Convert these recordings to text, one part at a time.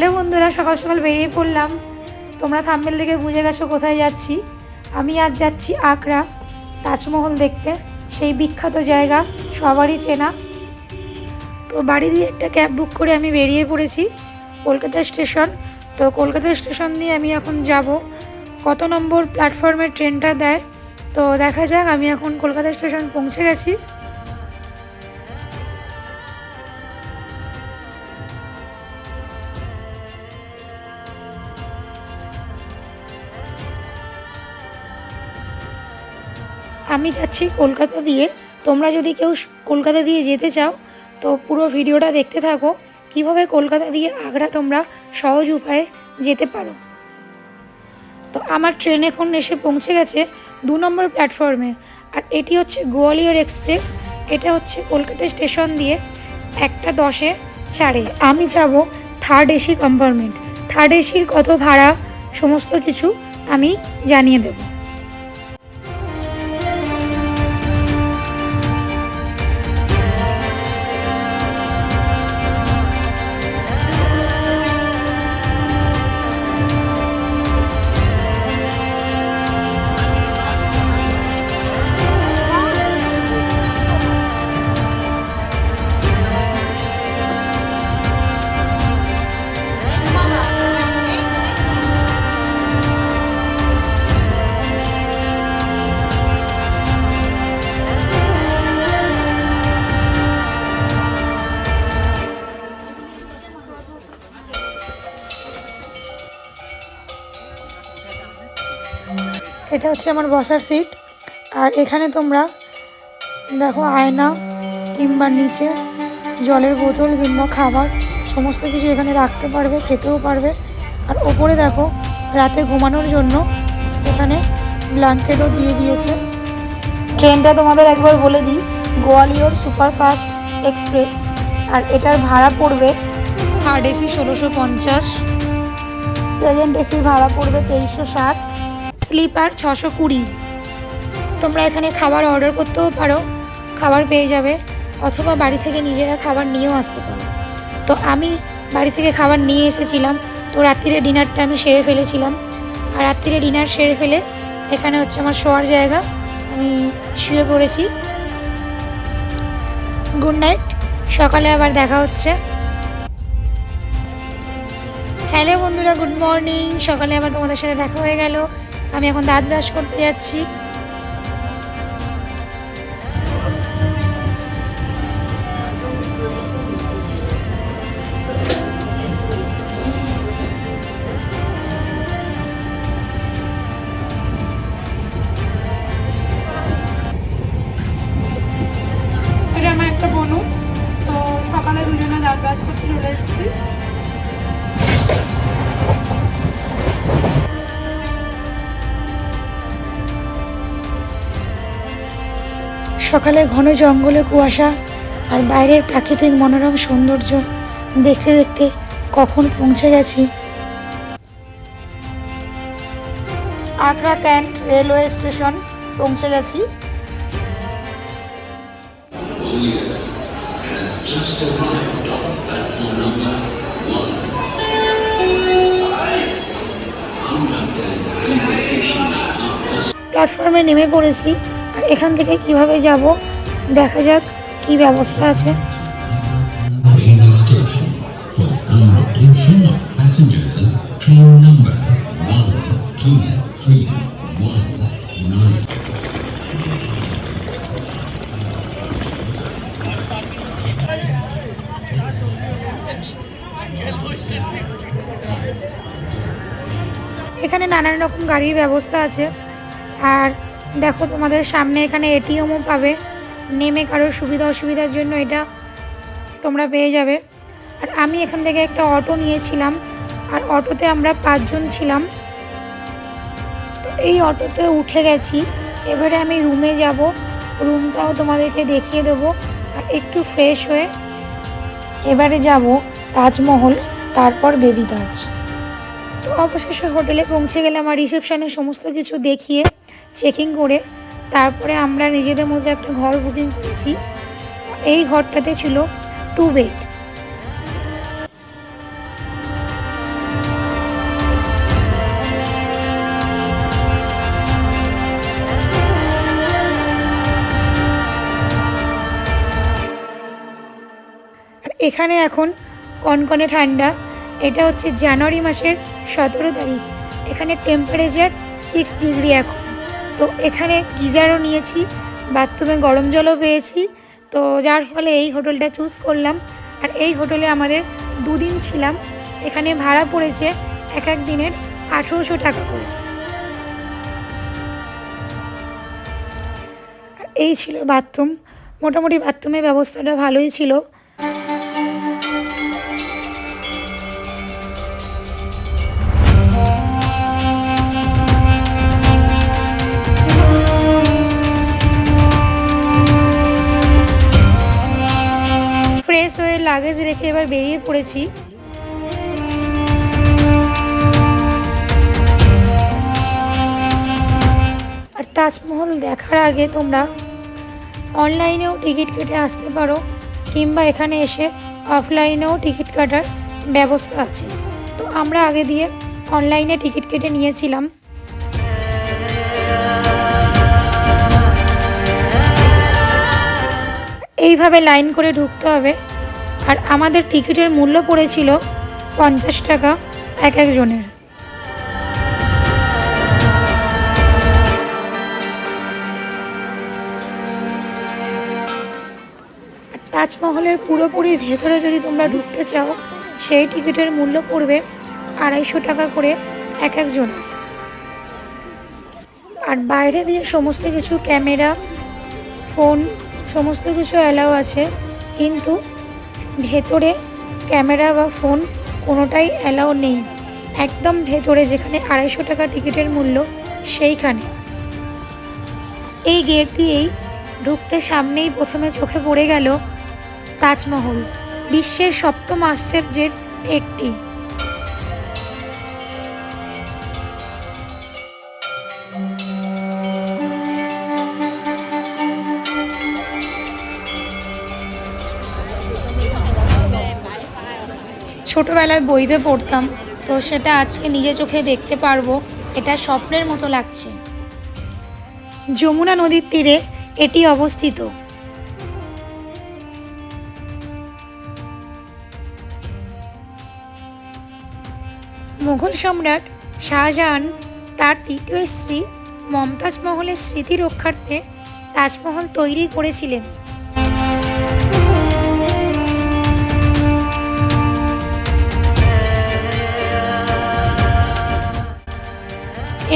Hello বন্ধুরা, সকাল সকাল বেরিয়ে পড়লাম। তোমরা থাম্বেল দেখে বুঝে গেছো কোথায় যাচ্ছি। আমি আজ যাচ্ছি আগ্রা, তাজমহল দেখতে। সেই বিখ্যাত জায়গা, সবারই চেনা। তো বাড়ি দিয়ে একটা ক্যাব বুক করে আমি বেরিয়ে পড়েছি কলকাতা স্টেশন। তো কলকাতা স্টেশন দিয়ে আমি এখন যাব। কত নম্বর প্ল্যাটফর্মে ট্রেনটা দেয়? তো দেখা যাক, আমি এখন কলকাতা স্টেশন পৌঁছে গেছি। আমি যাচ্ছি কলকাতা দিয়ে। তোমরা যদি কেউ কলকাতা দিয়ে যেতে চাও, তো পুরো ভিডিওটা দেখতে থাকো। কীভাবে কলকাতা দিয়ে আগ্রা তোমরা সহজ উপায়ে যেতে পারো। তো আমার ট্রেন এখন এসে পৌঁছে গেছে দু নম্বর প্ল্যাটফর্মে আর এটি হচ্ছে গোয়ালিয়র এক্সপ্রেস। এটা হচ্ছে কলকাতা স্টেশন দিয়ে একটা দশে ছাড়ে। আমি যাব থার্ড এসি কম্পার্টমেন্ট থার্ড এসির কত ভাড়া, সমস্ত কিছু আমি জানিয়ে দেবো। এটা হচ্ছে আমার বসার সিট আর এখানে তোমরা দেখো আয়না কিংবা নিচে জলের বোতল কিংবা খাবার সমস্ত কিছু এখানে রাখতে পারবে খেতেও পারবে। আর ওপরে দেখো রাতে ঘুমানোর জন্য এখানে ব্ল্যাঙ্কেটও দিয়ে দিয়েছে। ট্রেনটা তোমাদের একবার বলে দিই গোয়ালিয়র সুপারফাস্ট এক্সপ্রেস। আর এটার ভাড়া পড়বে থার্ড এসি ষোলোশো পঞ্চাশ। সেকেন্ড এসির ভাড়া পড়বে তেইশশো ষাট। স্লিপার ছশো কুড়ি। তোমরা এখানে খাবার অর্ডার করতেও পারো, খাবার পেয়ে যাবে, অথবা বাড়ি থেকে নিজেরা খাবার নিয়েও আসতে পারো। তো আমি বাড়ি থেকে খাবার নিয়ে এসেছিলাম, তো রাত্রিরে ডিনারটা আমি সেরে ফেলেছিলাম। আর রাত্রিরে ডিনার সেরে ফেলে এখানে হচ্ছে আমার শোয়ার জায়গা, আমি শুয়ে পড়েছি। গুড নাইট, সকালে আবার দেখা হচ্ছে। হ্যালো বন্ধুরা, গুড মর্নিং, সকালে আবার তোমাদের সাথে দেখা হয়ে গেল। আমি এখন দাঁত ব্রাশ করতে যাচ্ছি। সকালে ঘন জঙ্গলে কুয়াশা আর বাইরের প্রাকৃতিক মনোরম সৌন্দর্য দেখতে দেখতে কখন পৌঁছে গেছি? আগ্রা ক্যান্ট রেলওয়ে স্টেশন পৌঁছে গেছি। প্ল্যাটফর্মে নেমে পড়েছি। এখান থেকে কীভাবে যাব? দেখা যাক কি ব্যবস্থা আছে। এখানে নানান রকম গাড়ির ব্যবস্থা আছে। আর দেখো তোমাদের সামনে এখানে এটিএমও পাবে। নেমে কারোর সুবিধা অসুবিধার জন্য এটা তোমরা পেয়ে যাবে। আর আমি এখান থেকে একটা অটো নিয়েছিলাম, আর অটোতে আমরা পাঁচজন ছিলাম। তো এই অটোতে উঠে গেছি। এবারে আমি রুমে যাব, রুমটাও তোমাদেরকে দেখিয়ে দেবো। আর একটু ফ্রেশ হয়ে এবারে যাব তাজমহল, তারপর বেবি তাজ। তো অবশেষে হোটেলে পৌঁছে গেলে আমার রিসেপশনে সমস্ত কিছু দেখিয়ে চেকিং করে তারপরে আমরা নিজেদের মধ্যে একটা ঘর বুকিং করেছি। এই ঘরটাতে ছিল টু বেড এখানে এখন কনকনে ঠান্ডা, এটা হচ্ছে জানুয়ারি মাসের সতেরো তারিখ। এখানে টেম্পারেচার সিক্স ডিগ্রি এখন। তো এখানে গিজারও নিয়েছি? বাথরুমে গরম জলও পেয়েছি। তো যার ফলে এই হোটেলটা চুজ করলাম। আর এই হোটেলে আমাদের দুদিন ছিলাম। এখানে ভাড়া পড়েছে এক এক দিনের আঠেরোশো টাকা করে। এই ছিল বাথরুম। মোটামুটি বাথরুমের ব্যবস্থাটা ভালোই ছিল। বেরিয়ে পড়েছি। আর তাজমহল দেখার আগে তোমরা অনলাইনেও টিকিট কেটে আসতে পারো, কিংবা এখানে এসে অফলাইনেও টিকিট কাটার ব্যবস্থা আছে। তো আমরা আগে দিয়ে অনলাইনে টিকিট কেটে নিয়েছিলাম। এইভাবে লাইন করে ঢুকতে হবে। আর আমাদের টিকিটের মূল্য পড়েছিল পঞ্চাশ টাকা এক একজনের। তাজমহলের পুরোপুরি ভেতরে যদি তোমরা ঢুকতে চাও, সেই টিকিটের মূল্য পড়বে আড়াইশো টাকা করে এক একজন আর বাইরে দিয়ে সমস্ত কিছু ক্যামেরা, ফোন, সমস্ত কিছু অ্যালাউ আছে, কিন্তু ভেতরে ক্যামেরা বা ফোন কোনোটাই অ্যালাউ নেই। একদম ভেতরে যেখানে আড়াইশো টাকা টিকিটের মূল্য, সেইখানে। এই গেট দিয়েই ঢুকতে সামনেই প্রথমে চোখে পড়ে গেল তাজমহল, বিশ্বের সপ্তম আশ্চর্যের একটি। ছোটোবেলায় বইতে পড়তাম, তো সেটা আজকে নিজে চোখে দেখতে পারব, এটা স্বপ্নের মতো লাগছে। যমুনা নদীর তীরে এটি অবস্থিত। মুঘল সম্রাট শাহজাহান তার তৃতীয় স্ত্রী মমতাজ মহলের স্মৃতি রক্ষার্থে তাজমহল তৈরি করেছিলেন।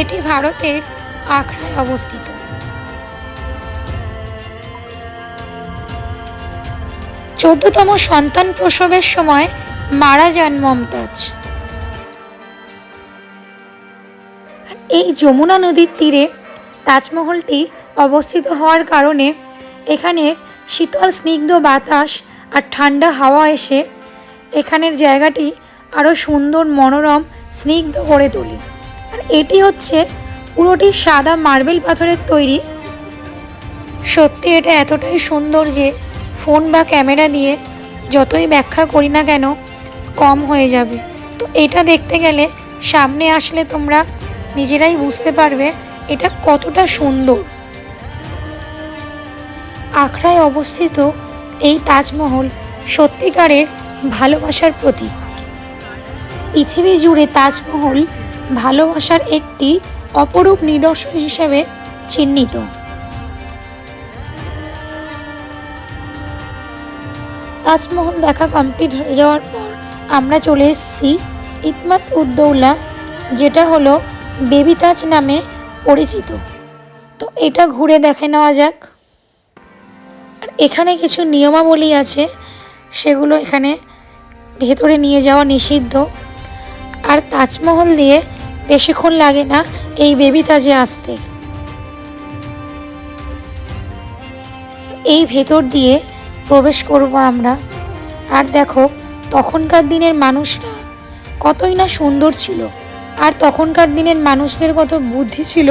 এটি ভারতের আখড়ায় অবস্থিত। চোদ্দতম সন্তান প্রসবের সময় মারা যান মমতাজ। এই যমুনা নদীর তীরে তাজমহলটি অবস্থিত হওয়ার কারণে এখানে শীতল, স্নিগ্ধ বাতাস আর ঠান্ডা হাওয়া এসে এখানের জায়গাটি আরও সুন্দর, মনোরম, স্নিগ্ধ করে তোলে। এটি হচ্ছে পুরোটি সাদা মার্বেল পাথরের তৈরি। সত্যি এটা এতটাই সুন্দর যে ফোন বা ক্যামেরা দিয়ে যতই ব্যাখ্যা করি না কেন কম হয়ে যাবে। তো এটা দেখতে গেলে সামনে আসলে তোমরা নিজেরাই বুঝতে পারবে এটা কতটা সুন্দর। আখড়ায় অবস্থিত এই তাজমহল সত্যিকারের ভালোবাসার প্রতীক। পৃথিবী জুড়ে তাজমহল ভালোবাসার একটি অপরূপ নিদর্শন হিসেবে চিহ্নিত। তাজমহল দেখা কমপ্লিট হয়ে যাওয়ার পর আমরা চলে এসেছি ইতমাত উদ্দৌলা যেটা হলো বেবি তাজ নামে পরিচিত। তো এটা ঘুরে দেখে নেওয়া যাক। আর এখানে কিছু নিয়মাবলী আছে, সেগুলো এখানে ভেতরে নিয়ে যাওয়া নিষিদ্ধ। আর তাজমহল দিয়ে বেশিক্ষণ লাগে না এই বেবি তাজে আসতে। এই ভেতর দিয়ে প্রবেশ করব আমরা। আর দেখো, তখনকার দিনের মানুষরা কতই না সুন্দর ছিল। আর তখনকার দিনের মানুষদের কত বুদ্ধি ছিল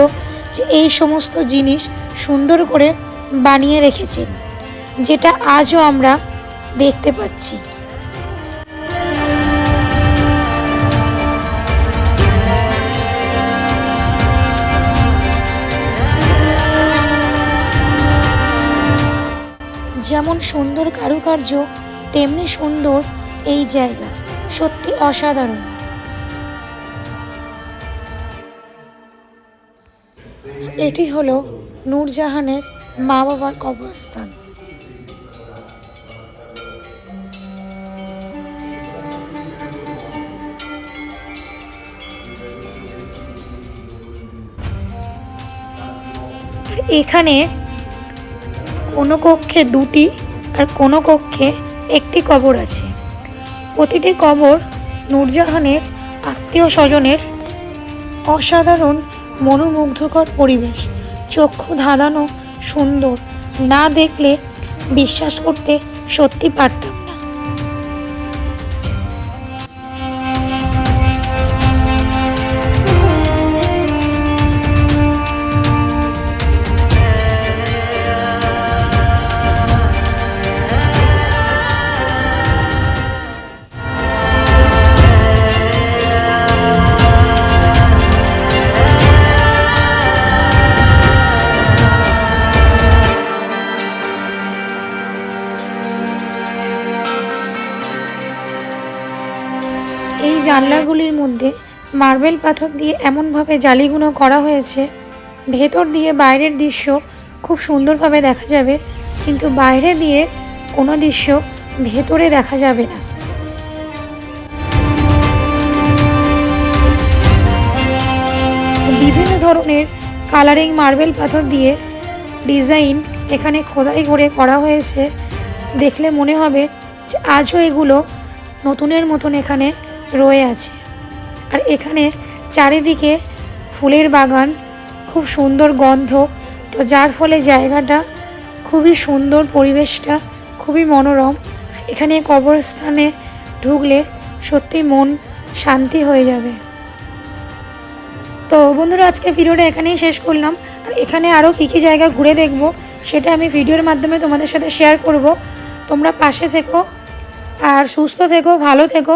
যে এই সমস্ত জিনিস সুন্দর করে বানিয়ে রেখেছেন, যেটা আজও আমরা দেখতে পাচ্ছি। যেমন সুন্দর কারুকার্য, তেমনি সুন্দর এই জায়গা। সত্যি অসাধারণ। এটি হলো নূরজাহানের মা বাবার কবরস্থান। এখানে কোনো কক্ষে দুটি আর কোনো কক্ষে একটি কবর আছে। প্রতিটি কবর নূরজাহানের আত্মীয় স্বজনের অসাধারণ মনোমুগ্ধকর পরিবেশ। চক্ষু ধাঁধানো সুন্দর, না দেখলে বিশ্বাস করতে সত্যি পারতাম জানলাগুলির মধ্যে মার্বেল পাথর দিয়ে এমনভাবে জালিগুলো করা হয়েছে, ভেতর দিয়ে বাইরের দৃশ্য খুব সুন্দরভাবে দেখা যাবে, কিন্তু বাইরে দিয়ে কোনো দৃশ্য ভেতরে দেখা যাবে না। বিভিন্ন ধরনের কালারিং মার্বেল পাথর দিয়ে ডিজাইন এখানে খোদাই করে করা হয়েছে। দেখলে মনে হবে যে আজও এগুলো নতুনের মতন এখানে রয়ে আছে। আর এখানে চারিদিকে ফুলের বাগান, খুব সুন্দর গন্ধ। তো যার ফলে জায়গাটা খুবই সুন্দর, পরিবেশটা খুবই মনোরম। এখানে কবরস্থানে ঢুকলে সত্যি মন শান্তি হয়ে যাবে। তো বন্ধুরা, আজকে ভিডিওটা এখানেই শেষ করলাম। আর এখানে আরও কী কী জায়গা ঘুরে দেখব, সেটা আমি ভিডিওর মাধ্যমে তোমাদের সাথে শেয়ার করব। তোমরা পাশে থেকো, আর সুস্থ থেকো, ভালো থেকো।